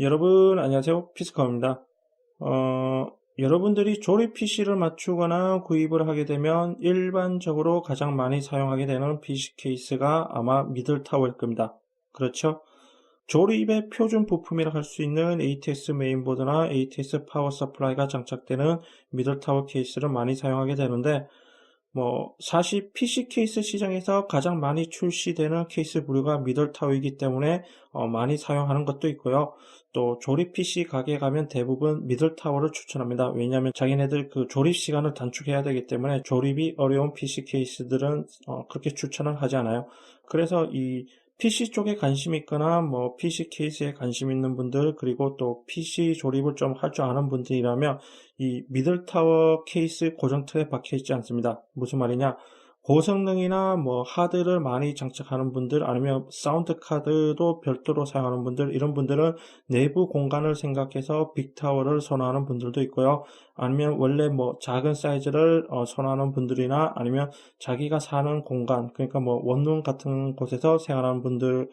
여러분 안녕하세요. 피스카입니다. 어, 여러분들이 조립 PC를 맞추거나 구입을 하게 되면 일반적으로 가장 많이 사용하게 되는 PC 케이스가 아마 미들타워일 겁니다. 그렇죠? 조립의 표준 부품이라 할 수 있는 ATX 메인보드나 ATX 파워 서플라이가 장착되는 미들타워 케이스를 많이 사용하게 되는데 뭐 사실 PC 케이스 시장에서 가장 많이 출시되는 케이스 부류가 미들타워이기 때문에 어, 많이 사용하는 것도 있고요. 또 조립 PC 가게 가면 대부분 미들타워를 추천합니다. 왜냐하면 자기네들 그 조립 시간을 단축해야 되기 때문에 조립이 어려운 PC 케이스들은 어, 그렇게 추천을 하지 않아요. 그래서 이 PC 쪽에 관심 있거나 뭐 PC 케이스에 관심 있는 분들 그리고 또 PC 조립을 좀 할 줄 아는 분들이라면 이 미들타워 케이스 고정 틀에 박혀 있지 않습니다. 무슨 말이냐? 고성능이나 뭐 하드를 많이 장착하는 분들 아니면 사운드 카드도 별도로 사용하는 분들 이런 분들은 내부 공간을 생각해서 빅타워를 선호하는 분들도 있고요. 아니면 원래 뭐 작은 사이즈를 어, 선호하는 분들이나 아니면 자기가 사는 공간 그러니까 뭐 원룸 같은 곳에서 생활하는 분들은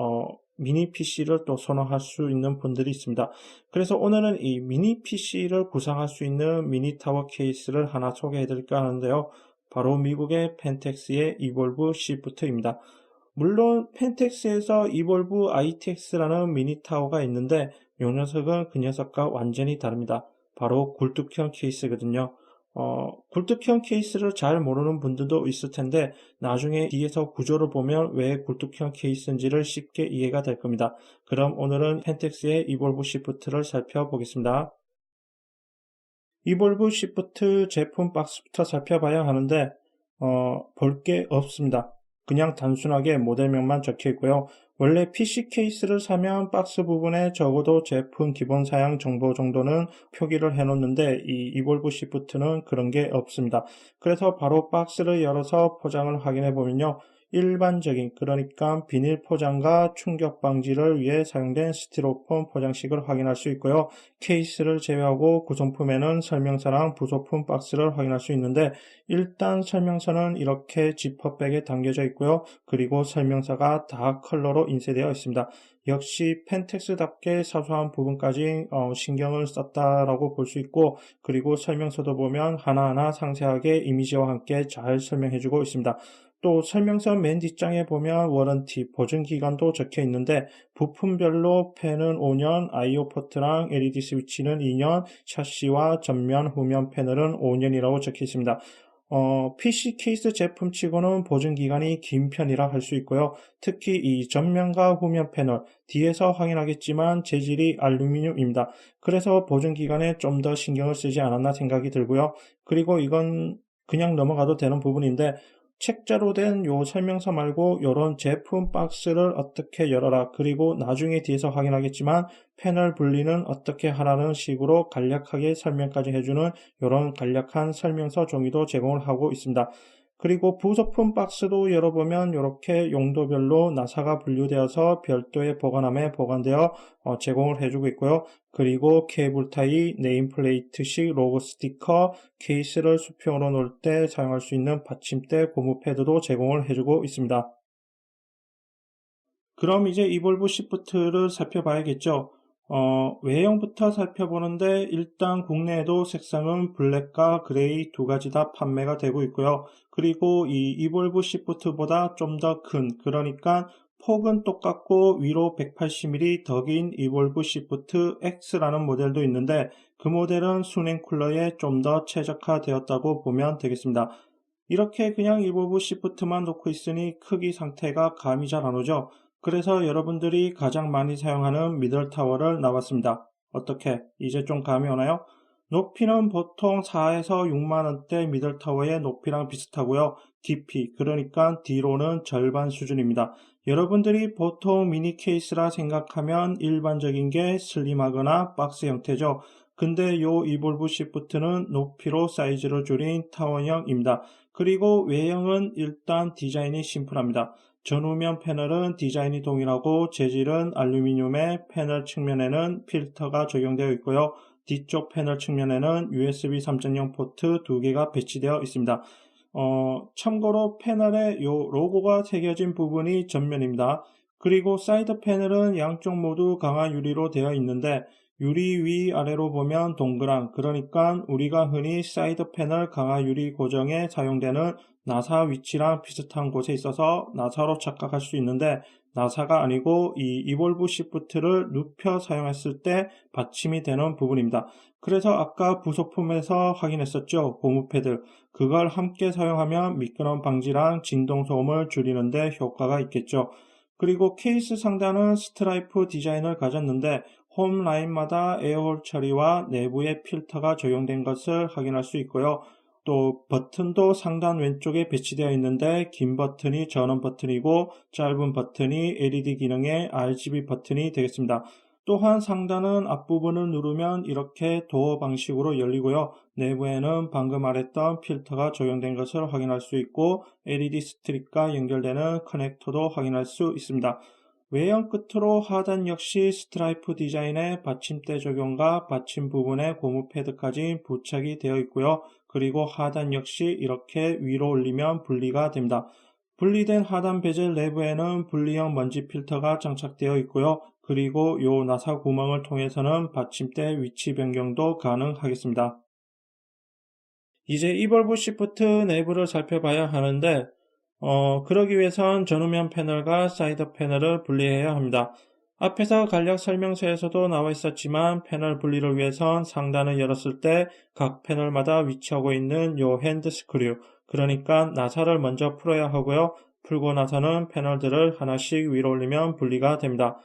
어, 미니 PC를 또 선호할 수 있는 분들이 있습니다. 그래서 오늘은 이 미니 PC를 구상할 수 있는 미니 타워 케이스를 하나 소개해 드릴까 하는데요. 바로 미국의 펜텍스의 이볼브 시프트입니다. 물론 펜텍스에서 이볼브 ITX라는 미니 타워가 있는데 이 녀석은 그 녀석과 완전히 다릅니다. 바로 굴뚝형 케이스거든요. 어, 굴뚝형 케이스를 잘 모르는 분들도 있을 텐데 나중에 뒤에서 구조를 보면 왜 굴뚝형 케이스인지를 쉽게 이해가 될 겁니다. 그럼 오늘은 펜텍스의 이볼브 시프트를 살펴보겠습니다. 이볼브 시프트 제품 박스부터 살펴봐야 하는데 어, 볼 게 없습니다. 그냥 단순하게 모델명만 적혀 있고요. 원래 PC 케이스를 사면 박스 부분에 적어도 제품 기본 사양 정보 정도는 표기를 해 놓는데 이 이볼브 시프트는 그런 게 없습니다. 그래서 바로 박스를 열어서 포장을 확인해 보면요. 일반적인 그러니까 비닐 포장과 충격 방지를 위해 사용된 스티로폼 포장식을 확인할 수 있고요. 케이스를 제외하고 구성품에는 설명서랑 부속품 박스를 확인할 수 있는데 일단 설명서는 이렇게 지퍼백에 담겨져 있고요. 그리고 설명서가 다 컬러로 인쇄되어 있습니다. 역시 펜텍스답게 사소한 부분까지 어, 신경을 썼다라고 볼 수 있고 그리고 설명서도 보면 하나하나 상세하게 이미지와 함께 잘 설명해주고 있습니다. 또 설명서 맨 뒷장에 보면 워런티 보증 기간도 적혀 있는데 부품별로 펜은 5년, IO 포트랑 LED 스위치는 2년, 샤시와 전면, 후면 패널은 5년이라고 적혀 있습니다. 어, PC 케이스 제품치고는 보증 기간이 긴 편이라 할 수 있고요. 특히 이 전면과 후면 패널 뒤에서 확인하겠지만 재질이 알루미늄입니다. 그래서 보증 기간에 좀 더 신경을 쓰지 않았나 생각이 들고요. 그리고 이건 그냥 넘어가도 되는 부분인데 책자로 된 요 설명서 말고 요런 제품 박스를 어떻게 열어라 그리고 나중에 뒤에서 확인하겠지만 패널 분리는 어떻게 하라는 식으로 간략하게 설명까지 해주는 요런 간략한 설명서 종이도 제공을 하고 있습니다. 그리고 부속품 박스도 열어보면 이렇게 용도별로 나사가 분류되어서 별도의 보관함에 보관되어 어, 제공을 해주고 있고요. 그리고 케이블 타이, 네임플레이트식 로고 스티커, 케이스를 수평으로 놓을 때 사용할 수 있는 받침대, 고무 패드도 제공을 해주고 있습니다. 그럼 이제 이볼브 시프트를 살펴봐야겠죠. 어, 외형부터 살펴보는데 일단 국내에도 색상은 블랙과 그레이 두 가지 다 판매가 되고 있고요. 그리고 이 이볼브 시프트보다 좀 더 큰, 그러니까 폭은 똑같고 위로 180mm 더 긴 이볼브 시프트 X라는 모델도 있는데 그 모델은 순행 쿨러에 좀 더 최적화되었다고 보면 되겠습니다. 이렇게 그냥 이볼브 시프트만 놓고 있으니 크기 상태가 감이 잘 안 오죠. 그래서 여러분들이 가장 많이 사용하는 미들 타워를 나왔습니다. 어떻게? 이제 좀 감이 오나요? 높이는 보통 4에서 6만원대 미들 타워의 높이랑 비슷하고요. 깊이, 그러니까 뒤로는 절반 수준입니다. 여러분들이 보통 미니 케이스라 생각하면 일반적인 게 슬림하거나 박스 형태죠. 근데 요 이볼브 시프트는 높이로 사이즈를 줄인 타원형입니다. 그리고 외형은 일단 디자인이 심플합니다. 전후면 패널은 디자인이 동일하고 재질은 알루미늄의 패널 측면에는 필터가 적용되어 있고요. 뒤쪽 패널 측면에는 USB 3.0 포트 두 개가 배치되어 있습니다. 어, 참고로 패널에 요 로고가 새겨진 부분이 전면입니다. 그리고 사이드 패널은 양쪽 모두 강화 유리로 되어 있는데 유리 위 아래로 보면 동그란 그러니까 우리가 흔히 사이드 패널 강화 유리 고정에 사용되는 나사 위치랑 비슷한 곳에 있어서 나사로 착각할 수 있는데 나사가 아니고 이 이볼브 시프트를 눕혀 사용했을 때 받침이 되는 부분입니다. 그래서 아까 부속품에서 확인했었죠. 고무 패드. 그걸 함께 사용하면 미끄럼 방지랑 진동 소음을 줄이는데 효과가 있겠죠. 그리고 케이스 상단은 스트라이프 디자인을 가졌는데 홈 라인마다 에어홀 처리와 내부에 필터가 적용된 것을 확인할 수 있고요. 또 버튼도 상단 왼쪽에 배치되어 있는데 긴 버튼이 전원 버튼이고 짧은 버튼이 LED 기능의 RGB 버튼이 되겠습니다. 또한 상단은 앞부분을 누르면 이렇게 도어 방식으로 열리고요. 내부에는 방금 말했던 필터가 적용된 것을 확인할 수 있고 LED 스트립과 연결되는 커넥터도 확인할 수 있습니다. 외형 끝으로 하단 역시 스트라이프 디자인의 받침대 적용과 받침 부분에 고무 패드까지 부착이 되어 있고요. 그리고 하단 역시 이렇게 위로 올리면 분리가 됩니다. 분리된 하단 베젤 내부에는 분리형 먼지 필터가 장착되어 있고요. 그리고 요 나사 구멍을 통해서는 받침대 위치 변경도 가능하겠습니다. 이제 이볼브 시프트 내부를 살펴봐야 하는데 어, 그러기 위해선 전후면 패널과 사이드 패널을 분리해야 합니다. 앞에서 간략 설명서에서도 나와 있었지만 패널 분리를 위해선 상단을 열었을 때 각 패널마다 위치하고 있는 요 핸드 스크류 그러니까 나사를 먼저 풀어야 하고요. 풀고 나서는 패널들을 하나씩 위로 올리면 분리가 됩니다.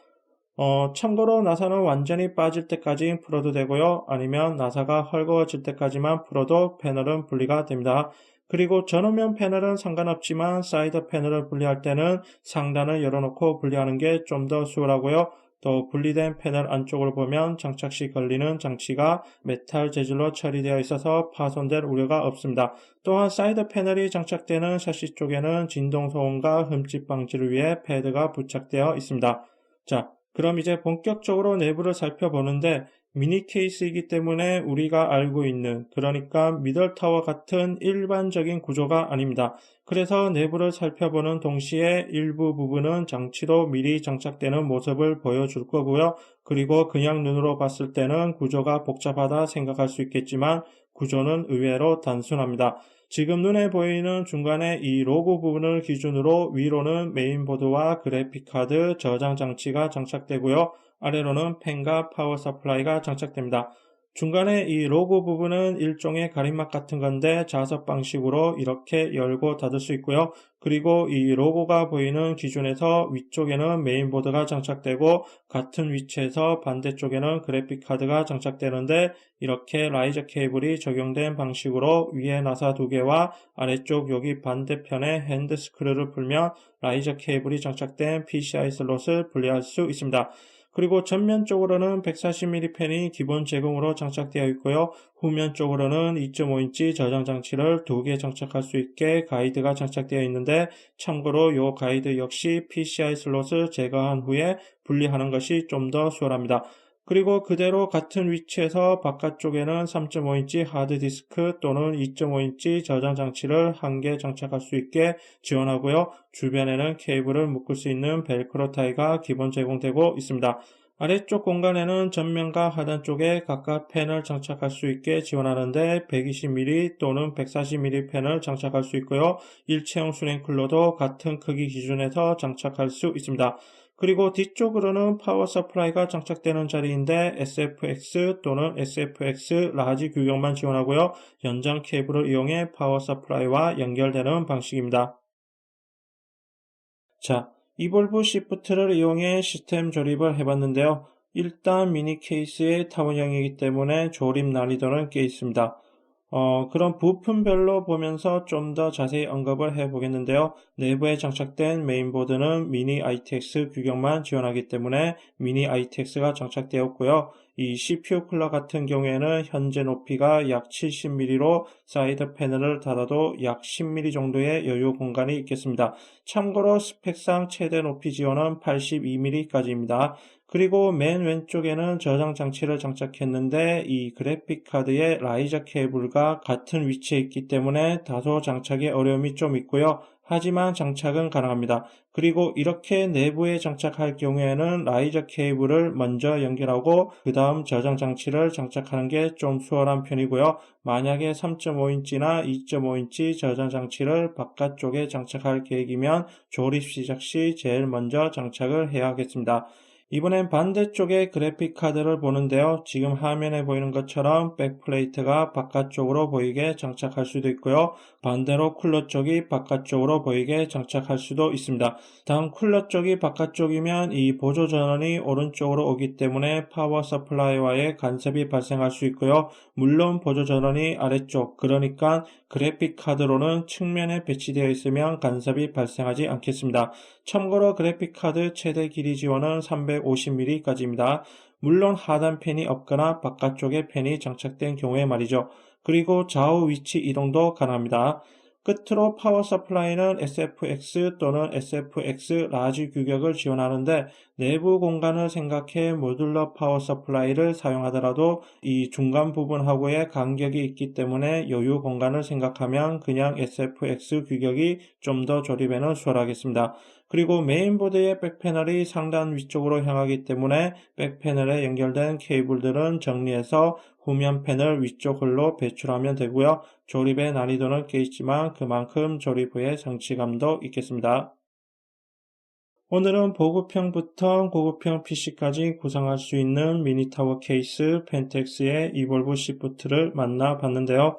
어, 참고로 나사는 완전히 빠질 때까지 풀어도 되고요. 아니면 나사가 헐거워질 때까지만 풀어도 패널은 분리가 됩니다. 그리고 전후면 패널은 상관없지만 사이드 패널을 분리할 때는 상단을 열어놓고 분리하는 게 좀 더 수월하고요. 또 분리된 패널 안쪽을 보면 장착 시 걸리는 장치가 메탈 재질로 처리되어 있어서 파손될 우려가 없습니다. 또한 사이드 패널이 장착되는 샤시 쪽에는 진동 소음과 흠집 방지를 위해 패드가 부착되어 있습니다. 자, 그럼 이제 본격적으로 내부를 살펴보는데 미니 케이스이기 때문에 우리가 알고 있는 그러니까 미들타워 같은 일반적인 구조가 아닙니다. 그래서 내부를 살펴보는 동시에 일부 부분은 장치로 미리 장착되는 모습을 보여줄 거고요. 그리고 그냥 눈으로 봤을 때는 구조가 복잡하다 생각할 수 있겠지만 구조는 의외로 단순합니다. 지금 눈에 보이는 중간에 이 로고 부분을 기준으로 위로는 메인보드와 그래픽카드 저장 장치가 장착되고요. 아래로는 펜과 파워 서플라이가 장착됩니다. 중간에 이 로고 부분은 일종의 가림막 같은 건데 자석 방식으로 이렇게 열고 닫을 수 있고요. 그리고 이 로고가 보이는 기준에서 위쪽에는 메인보드가 장착되고 같은 위치에서 반대쪽에는 그래픽 카드가 장착되는데 이렇게 라이저 케이블이 적용된 방식으로 위에 나사 두 개와 아래쪽 여기 반대편에 핸드 스크류를 풀면 라이저 케이블이 장착된 PCI 슬롯을 분리할 수 있습니다. 그리고 전면 쪽으로는 140mm 펜이 기본 제공으로 장착되어 있고요. 후면 쪽으로는 2.5인치 저장 장치를 두 개 장착할 수 있게 가이드가 장착되어 있는데 참고로 이 가이드 역시 PCI 슬롯을 제거한 후에 분리하는 것이 좀 더 수월합니다. 그리고 그대로 같은 위치에서 바깥쪽에는 3.5인치 하드디스크 또는 2.5인치 저장 장치를 한 개 장착할 수 있게 지원하고요. 주변에는 케이블을 묶을 수 있는 벨크로 타이가 기본 제공되고 있습니다. 아래쪽 공간에는 전면과 하단 쪽에 각각 펜을 장착할 수 있게 지원하는데 120mm 또는 140mm 펜을 장착할 수 있고요. 일체형 수냉쿨러도 같은 크기 기준에서 장착할 수 있습니다. 그리고 뒤쪽으로는 파워 서플라이가 장착되는 자리인데 SFX 또는 SFX 라지 규격만 지원하고요. 연장 케이블을 이용해 파워 서플라이와 연결되는 방식입니다. 자, 이볼브 시프트를 이용해 시스템 조립을 해봤는데요. 일단 미니 케이스의 타원형이기 때문에 조립 난이도는 꽤 있습니다. 어, 그런 부품별로 보면서 좀 더 자세히 언급을 해 보겠는데요. 내부에 장착된 메인보드는 미니 ITX 규격만 지원하기 때문에 미니 ITX가 장착되었고요. 이 CPU 쿨러 같은 경우에는 현재 높이가 약 70mm로 사이드 패널을 닫아도 약 10mm 정도의 여유 공간이 있겠습니다. 참고로 스펙상 최대 높이 지원은 82mm까지입니다. 그리고 맨 왼쪽에는 저장 장치를 장착했는데 이 그래픽 카드의 라이저 케이블과 같은 위치에 있기 때문에 다소 장착에 어려움이 좀 있고요. 하지만 장착은 가능합니다. 그리고 이렇게 내부에 장착할 경우에는 라이저 케이블을 먼저 연결하고 그 다음 저장 장치를 장착하는 게 좀 수월한 편이고요. 만약에 3.5인치나 2.5인치 저장 장치를 바깥쪽에 장착할 계획이면 조립 시작 시 제일 먼저 장착을 해야 하겠습니다. 이번엔 반대쪽에 그래픽 카드를 보는데요. 지금 화면에 보이는 것처럼 백플레이트가 바깥쪽으로 보이게 장착할 수도 있고요. 반대로 쿨러 쪽이 바깥쪽으로 보이게 장착할 수도 있습니다. 다음 쿨러 쪽이 바깥쪽이면 이 보조 전원이 오른쪽으로 오기 때문에 파워 서플라이와의 간섭이 발생할 수 있고요. 물론 보조 전원이 아래쪽 그러니까 그래픽 카드로는 측면에 배치되어 있으면 간섭이 발생하지 않겠습니다. 참고로 그래픽 카드 최대 길이 지원은 350mm까지입니다. 물론 하단 펜이 없거나 바깥쪽에 펜이 장착된 경우에 말이죠. 그리고 좌우 위치 이동도 가능합니다. 끝으로 파워 서플라이는 SFX 또는 SFX 라지 규격을 지원하는데 내부 공간을 생각해 모듈러 파워 서플라이를 사용하더라도 이 중간 부분하고의 간격이 있기 때문에 여유 공간을 생각하면 그냥 SFX 규격이 좀 더 조립에는 수월하겠습니다. 그리고 메인보드의 백패널이 상단 위쪽으로 향하기 때문에 백패널에 연결된 케이블들은 정리해서 후면 패널 위쪽 홀로 배출하면 되고요. 조립의 난이도는 꽤 있지만 그만큼 조립 후에 성취감도 있겠습니다. 오늘은 보급형부터 고급형 PC까지 구성할 수 있는 미니타워 케이스 펜텍스의 이볼브 시프트를 만나봤는데요.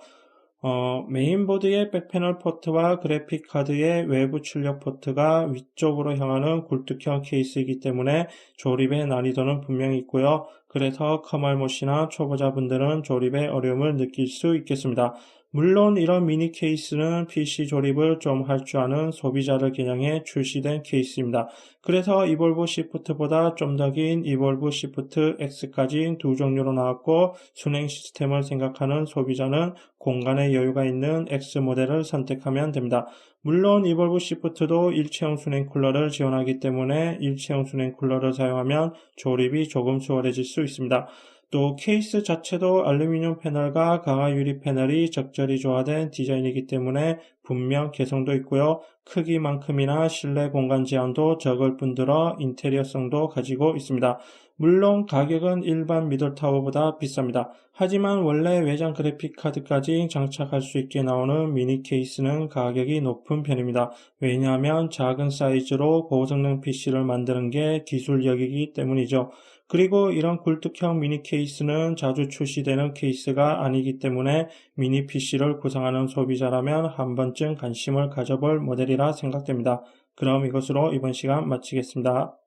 어, 메인보드의 백패널 포트와 그래픽 카드의 외부 출력 포트가 위쪽으로 향하는 굴뚝형 케이스이기 때문에 조립의 난이도는 분명히 있고요. 그래서 커말못이나 초보자분들은 조립의 어려움을 느낄 수 있겠습니다. 물론 이런 미니 케이스는 PC 조립을 좀 할 줄 아는 소비자를 겨냥해 출시된 케이스입니다. 그래서 이볼브 시프트보다 좀 더 긴 이볼브 시프트 X까지 두 종류로 나왔고 순행 시스템을 생각하는 소비자는 공간의 여유가 있는 X 모델을 선택하면 됩니다. 물론 이볼브 시프트도 일체형 순행 쿨러를 지원하기 때문에 일체형 순행 쿨러를 사용하면 조립이 조금 수월해질 수 있습니다. 또 케이스 자체도 알루미늄 패널과 강화 유리 패널이 적절히 조화된 디자인이기 때문에 분명 개성도 있고요. 크기만큼이나 실내 공간 제한도 적을 뿐더러 인테리어성도 가지고 있습니다. 물론 가격은 일반 미들타워보다 비쌉니다. 하지만 원래 외장 그래픽 카드까지 장착할 수 있게 나오는 미니 케이스는 가격이 높은 편입니다. 왜냐하면 작은 사이즈로 고성능 PC를 만드는 게 기술력이기 때문이죠. 그리고 이런 굴뚝형 미니 케이스는 자주 출시되는 케이스가 아니기 때문에 미니 PC를 구성하는 소비자라면 한 번쯤 관심을 가져볼 모델이라 생각됩니다. 그럼 이것으로 이번 시간 마치겠습니다.